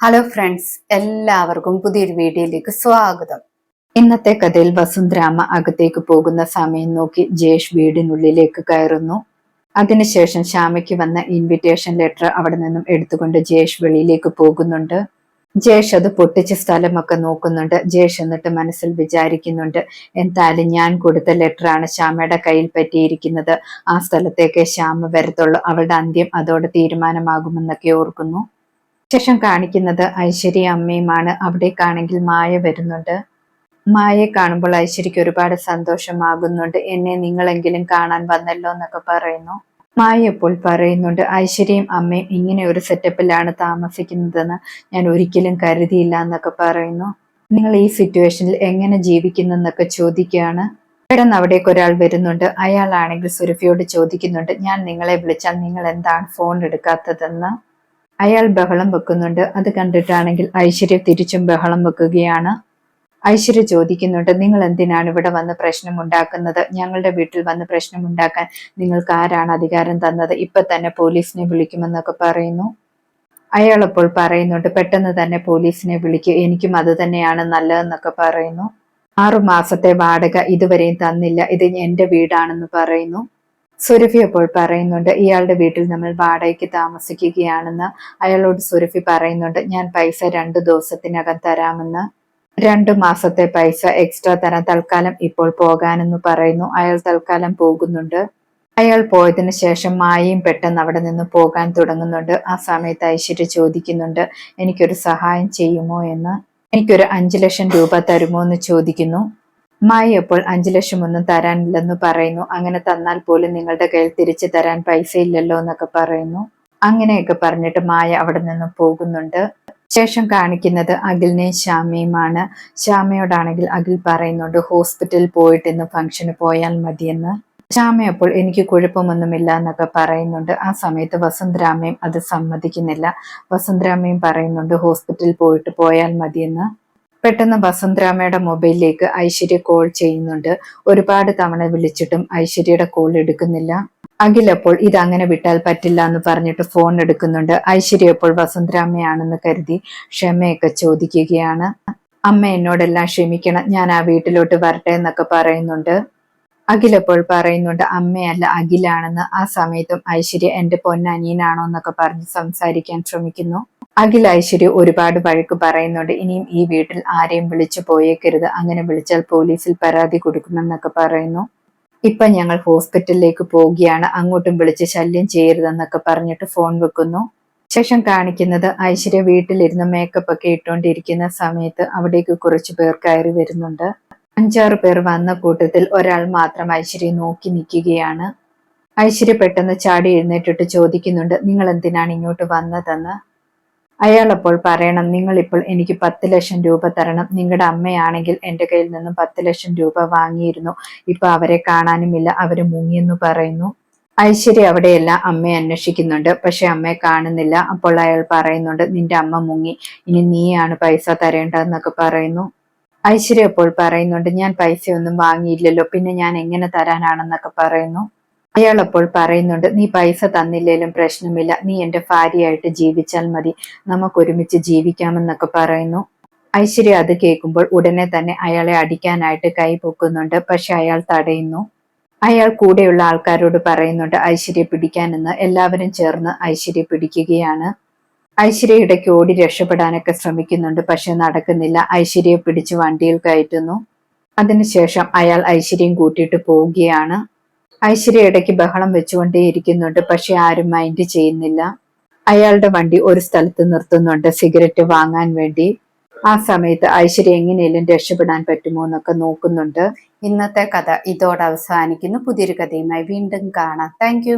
Hello friends എല്ലാവർക്കും പുതിയൊരു വീഡിയോയിലേക്ക് സ്വാഗതം. ഇന്നത്തെ കഥയിൽ വസുന്ധരാമ അകത്തേക്ക് പോകുന്ന സമയം നോക്കി ജയേഷ് വീടിനുള്ളിലേക്ക് കയറുന്നു. അതിനുശേഷം ശ്യാമയ്ക്ക് വന്ന ഇൻവിറ്റേഷൻ ലെറ്റർ അവിടെ നിന്നും എടുത്തുകൊണ്ട് ജയേഷ് വെളിയിലേക്ക് പോകുന്നുണ്ട്. ജയേഷ് അത് പൊട്ടിച്ച സ്ഥലമൊക്കെ നോക്കുന്നുണ്ട്. ജയേഷ് എന്നിട്ട് മനസ്സിൽ വിചാരിക്കുന്നുണ്ട് എന്തായാലും ഞാൻ കൊടുത്ത ലെറ്ററാണ് ശ്യാമയുടെ കയ്യിൽ പറ്റിയിരിക്കുന്നത്. ആ സ്ഥലത്തേക്ക് ശ്യാമ വരത്തുള്ളൂ. അവളുടെ അന്ത്യം അതോടെ തീരുമാനമാകുമെന്നൊക്കെ ഓർക്കുന്നു. ശേഷം കാണിക്കുന്നത് ഐശ്വര്യ അമ്മയുമാണ്. അവിടേക്കാണെങ്കിൽ മായ വരുന്നുണ്ട്. മായയെ കാണുമ്പോൾ ഐശ്വര്യക്ക് ഒരുപാട് സന്തോഷമാകുന്നുണ്ട്. എന്നെ നിങ്ങളെങ്കിലും കാണാൻ വന്നല്ലോ എന്നൊക്കെ പറയുന്നു. മായ ഇപ്പോൾ പറയുന്നുണ്ട് ഐശ്വര്യയും അമ്മയും ഇങ്ങനെ ഒരു സെറ്റപ്പിലാണ് താമസിക്കുന്നതെന്ന് ഞാൻ ഒരിക്കലും കരുതിയില്ല എന്നൊക്കെ പറയുന്നു. നിങ്ങൾ ഈ സിറ്റുവേഷനിൽ എങ്ങനെ ജീവിക്കുന്നു എന്നൊക്കെ ചോദിക്കുകയാണ്. പെട്ടെന്ന് അവിടേക്ക് ഒരാൾ വരുന്നുണ്ട്. അയാളാണെങ്കിൽ സുരഭിയോട് ചോദിക്കുന്നുണ്ട് ഞാൻ നിങ്ങളെ വിളിച്ചാൽ നിങ്ങൾ എന്താണ് ഫോൺ എടുക്കാത്തതെന്ന്? അയാൾ ബഹളം വെക്കുന്നുണ്ട്. അത് കണ്ടിട്ടാണെങ്കിൽ ഐശ്വര്യ തിരിച്ചും ബഹളം വെക്കുകയാണ്. ഐശ്വര്യ ചോദിക്കുന്നുണ്ട് നിങ്ങൾ എന്തിനാണ് ഇവിടെ വന്ന് പ്രശ്നം ഉണ്ടാക്കുന്നത് ഞങ്ങളുടെ വീട്ടിൽ വന്ന് പ്രശ്നം ഉണ്ടാക്കാൻ നിങ്ങൾക്ക് ആരാണ് അധികാരം തന്നത്? ഇപ്പൊ തന്നെ പോലീസിനെ വിളിക്കുമെന്നൊക്കെ പറയുന്നു. അയാൾ അപ്പോൾ പറയുന്നുണ്ട് പെട്ടെന്ന് തന്നെ പോലീസിനെ വിളിക്കുക എനിക്കും അത് തന്നെയാണ് നല്ലതെന്നൊക്കെ പറയുന്നു. ആറു മാസത്തെ വാടക ഇതുവരെയും തന്നില്ല. ഇത് എന്റെ വീടാണെന്ന് പറയുന്നു. സുരഭി അപ്പോൾ പറയുന്നുണ്ട് ഇയാളുടെ വീട്ടിൽ നമ്മൾ വാടകയ്ക്ക് താമസിക്കുകയാണെന്ന് അയാളോട് സുരഫി പറയുന്നുണ്ട്. ഞാൻ പൈസ രണ്ടു ദിവസത്തിനകം തരാമെന്ന്. രണ്ടു മാസത്തെ പൈസ എക്സ്ട്രാ തരാൻ തൽക്കാലം ഇപ്പോൾ പോകാനെന്ന് പറയുന്നു. അയാൾ തൽക്കാലം പോകുന്നുണ്ട്. അയാൾ പോയതിനു ശേഷം മായയും പെട്ടെന്ന് അവിടെ നിന്ന് പോകാൻ തുടങ്ങുന്നുണ്ട്. ആ സമയത്ത് ഐശ്വര്യ ചോദിക്കുന്നുണ്ട് എനിക്കൊരു സഹായം ചെയ്യുമോ എന്ന്? എനിക്കൊരു അഞ്ചു ലക്ഷം രൂപ തരുമോ എന്ന് ചോദിക്കുന്നു. മായ അപ്പോൾ അഞ്ചു ലക്ഷം ഒന്നും തരാനില്ലെന്ന് പറയുന്നു. അങ്ങനെ തന്നാൽ പോലും നിങ്ങളുടെ കയ്യിൽ തിരിച്ചു തരാൻ പൈസ ഇല്ലല്ലോ എന്നൊക്കെ പറയുന്നു. അങ്ങനെയൊക്കെ പറഞ്ഞിട്ട് മായ അവിടെ നിന്ന് പോകുന്നുണ്ട്. ശേഷം കാണിക്കുന്നത് അഖിലിനെയും ശ്യാമയുമാണ്. ശ്യാമയോടാണെങ്കിൽ അഖിൽ പറയുന്നുണ്ട് ഹോസ്പിറ്റലിൽ പോയിട്ട് ഇന്ന് ഫംഗ്ഷന് പോയാൽ മതിയെന്ന്. ശ്യാമ അപ്പോൾ എനിക്ക് കുഴപ്പമൊന്നുമില്ല എന്നൊക്കെ പറയുന്നുണ്ട്. ആ സമയത്ത് വസന്തരാമയും അത് സമ്മതിക്കുന്നില്ല. വസന്തരാമയും പറയുന്നുണ്ട് ഹോസ്പിറ്റലിൽ പോയിട്ട് പോയാൽ മതിയെന്ന്. പെട്ടെന്ന് വസന്തരാമയുടെ മൊബൈലിലേക്ക് ഐശ്വര്യ കോൾ ചെയ്യുന്നുണ്ട്. ഒരുപാട് തവണ വിളിച്ചിട്ടും ഐശ്വര്യയുടെ കോൾ എടുക്കുന്നില്ല. അഖിൽ അപ്പോൾ ഇത് അങ്ങനെ വിട്ടാൽ പറ്റില്ല എന്ന് പറഞ്ഞിട്ട് ഫോൺ എടുക്കുന്നുണ്ട്. ഐശ്വര്യ അപ്പോൾ വസന്തരാമയാണെന്ന് കരുതി ക്ഷമയൊക്കെ ചോദിക്കുകയാണ്. അമ്മ എന്നോടെല്ലാം ക്ഷമിക്കണം ഞാൻ ആ വീട്ടിലോട്ട് വരട്ടെ എന്നൊക്കെ പറയുന്നുണ്ട്. അഖിലപ്പോൾ പറയുന്നുണ്ട് അമ്മയല്ല അഖിലാണെന്ന്. ആ സമയത്തും ഐശ്വര്യ എന്റെ പൊന്നനിയനാണോ എന്നൊക്കെ പറഞ്ഞ് സംസാരിക്കാൻ ശ്രമിക്കുന്നു. അഖിൽ ഐശ്വര്യ ഒരുപാട് വഴക്ക് പറയുന്നുണ്ട്. ഇനിയും ഈ വീട്ടിൽ ആരെയും വിളിച്ചു പോയേക്കരുത്. അങ്ങനെ വിളിച്ചാൽ പോലീസിൽ പരാതി കൊടുക്കുമെന്നൊക്കെ പറയുന്നു. ഇപ്പൊ ഞങ്ങൾ ഹോസ്പിറ്റലിലേക്ക് പോവുകയാണ്. അങ്ങോട്ടും വിളിച്ച് ശല്യം ചെയ്യരുതെന്നൊക്കെ പറഞ്ഞിട്ട് ഫോൺ വെക്കുന്നു. ശേഷം കാണിക്കുന്നത് ഐശ്വര്യ വീട്ടിലിരുന്ന് മേക്കപ്പ് ഒക്കെ ഇട്ടുകൊണ്ടിരിക്കുന്ന സമയത്ത് അവിടേക്ക് കുറച്ചു പേർ കയറി വരുന്നുണ്ട്. അഞ്ചാറ് പേർ വന്ന കൂട്ടത്തിൽ ഒരാൾ മാത്രം ഐശ്വര്യ നോക്കി നിൽക്കുകയാണ്. ഐശ്വര്യ പെട്ടെന്ന് ചാടി എഴുന്നേറ്റിട്ട് ചോദിക്കുന്നുണ്ട് നിങ്ങൾ എന്തിനാണ് ഇങ്ങോട്ട് വന്നതെന്ന്? അയാൾ അപ്പോൾ പറയണം നിങ്ങൾ ഇപ്പോൾ എനിക്ക് പത്ത് ലക്ഷം രൂപ തരണം. നിങ്ങളുടെ അമ്മയാണെങ്കിൽ എന്റെ കയ്യിൽ നിന്നും പത്ത് ലക്ഷം രൂപ വാങ്ങിയിരുന്നു. ഇപ്പൊ അവരെ കാണാനുമില്ല. അവർ മുങ്ങിയെന്ന് പറയുന്നു. ഐശ്വര്യ അവിടെയല്ല അമ്മയെ അന്വേഷിക്കുന്നുണ്ട്. പക്ഷെ അമ്മയെ കാണുന്നില്ല. അപ്പോൾ അയാൾ പറയുന്നുണ്ട് നിന്റെ അമ്മ മുങ്ങി. ഇനി നീയാണ് പൈസ തരേണ്ടതെന്നൊക്കെ പറയുന്നു. ഐശ്വര്യ അപ്പോൾ പറയുന്നുണ്ട് ഞാൻ പൈസയൊന്നും വാങ്ങിയില്ലല്ലോ. പിന്നെ ഞാൻ എങ്ങനെ തരാനാണെന്നൊക്കെ പറയുന്നു. അയാൾ അപ്പോൾ പറയുന്നുണ്ട് നീ പൈസ തന്നില്ലേലും പ്രശ്നമില്ല. നീ എന്റെ ഭാര്യയായിട്ട് ജീവിച്ചാൽ മതി. നമുക്ക് ഒരുമിച്ച് ജീവിക്കാമെന്നൊക്കെ പറയുന്നു. ഐശ്വര്യ അത് കേൾക്കുമ്പോൾ ഉടനെ തന്നെ അയാളെ അടിക്കാനായിട്ട് കൈ പൊക്കുന്നുണ്ട് പക്ഷെ അയാൾ തടയുന്നു. അയാൾ കൂടെയുള്ള ആൾക്കാരോട് പറയുന്നുണ്ട് ഐശ്വര്യ പിടിക്കാനെന്ന്. എല്ലാവരും ചേർന്ന് ഐശ്വര്യ പിടിക്കുകയാണ്. ഐശ്വര്യ ഇടയ്ക്ക് ഓടി രക്ഷപ്പെടാനൊക്കെ ശ്രമിക്കുന്നുണ്ട് പക്ഷെ നടക്കുന്നില്ല. ഐശ്വര്യയെ പിടിച്ച് വണ്ടിയിൽ കയറ്റുന്നു. അതിനുശേഷം അയാൾ ഐശ്വര്യം കൂട്ടിയിട്ട് പോവുകയാണ്. ഐശ്വര്യ ഇടയ്ക്ക് ബഹളം വെച്ചുകൊണ്ടേയിരിക്കുന്നുണ്ട് പക്ഷെ ആരും മൈൻഡ് ചെയ്യുന്നില്ല. അയാളുടെ വണ്ടി ഒരു സ്ഥലത്ത് നിർത്തുന്നുണ്ട് സിഗരറ്റ് വാങ്ങാൻ വേണ്ടി. ആ സമയത്ത് ഐശ്വര്യ എങ്ങനെയെങ്കിലും രക്ഷപ്പെടാൻ പറ്റുമോ എന്നൊക്കെ നോക്കുന്നുണ്ട്. ഇന്നത്തെ കഥ ഇതോടെ അവസാനിക്കുന്നു. പുതിയൊരു കഥയുമായി വീണ്ടും കാണാം. താങ്ക്